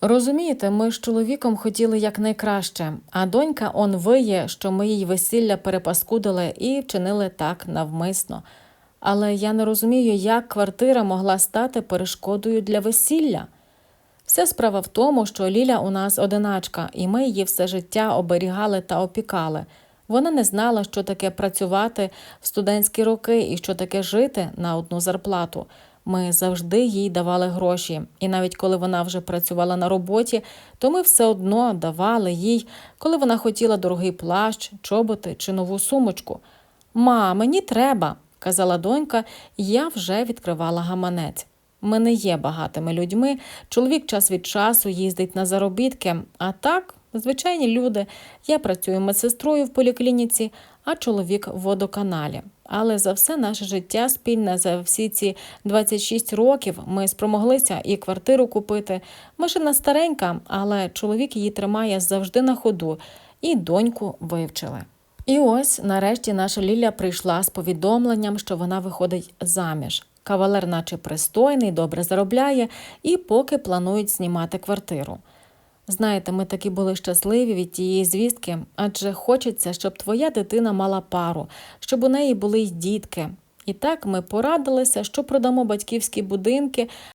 Розумієте, ми з чоловіком хотіли якнайкраще, а донька он виє, що ми їй весілля перепаскудили і вчинили так навмисно. Але я не розумію, як квартира могла стати перешкодою для весілля. Вся справа в тому, що Ліля у нас одиначка, і ми її все життя оберігали та опікали. Вона не знала, що таке працювати в студентські роки і що таке жити на одну зарплату. Ми завжди їй давали гроші, і навіть коли вона вже працювала на роботі, то ми все одно давали їй, коли вона хотіла дорогий плащ, чоботи чи нову сумочку. Ма, мені треба, казала донька, і я вже відкривала гаманець. Ми не є багатими людьми. Чоловік час від часу їздить на заробітки, а так, звичайні люди. Я працюю медсестрою в поліклініці, а чоловік в водоканалі. Але за все наше життя спільне за всі ці 26 років ми спромоглися і квартиру купити. Машина старенька, але чоловік її тримає завжди на ходу, і доньку вивчили. І ось нарешті наша Ліля прийшла з повідомленням, що вона виходить заміж. Кавалер, наче пристойний, добре заробляє, і поки планують знімати квартиру. Знаєте, ми такі були щасливі від тієї звістки, адже хочеться, щоб твоя дитина мала пару, щоб у неї були й дітки. І так ми порадилися, що продамо батьківські будинки,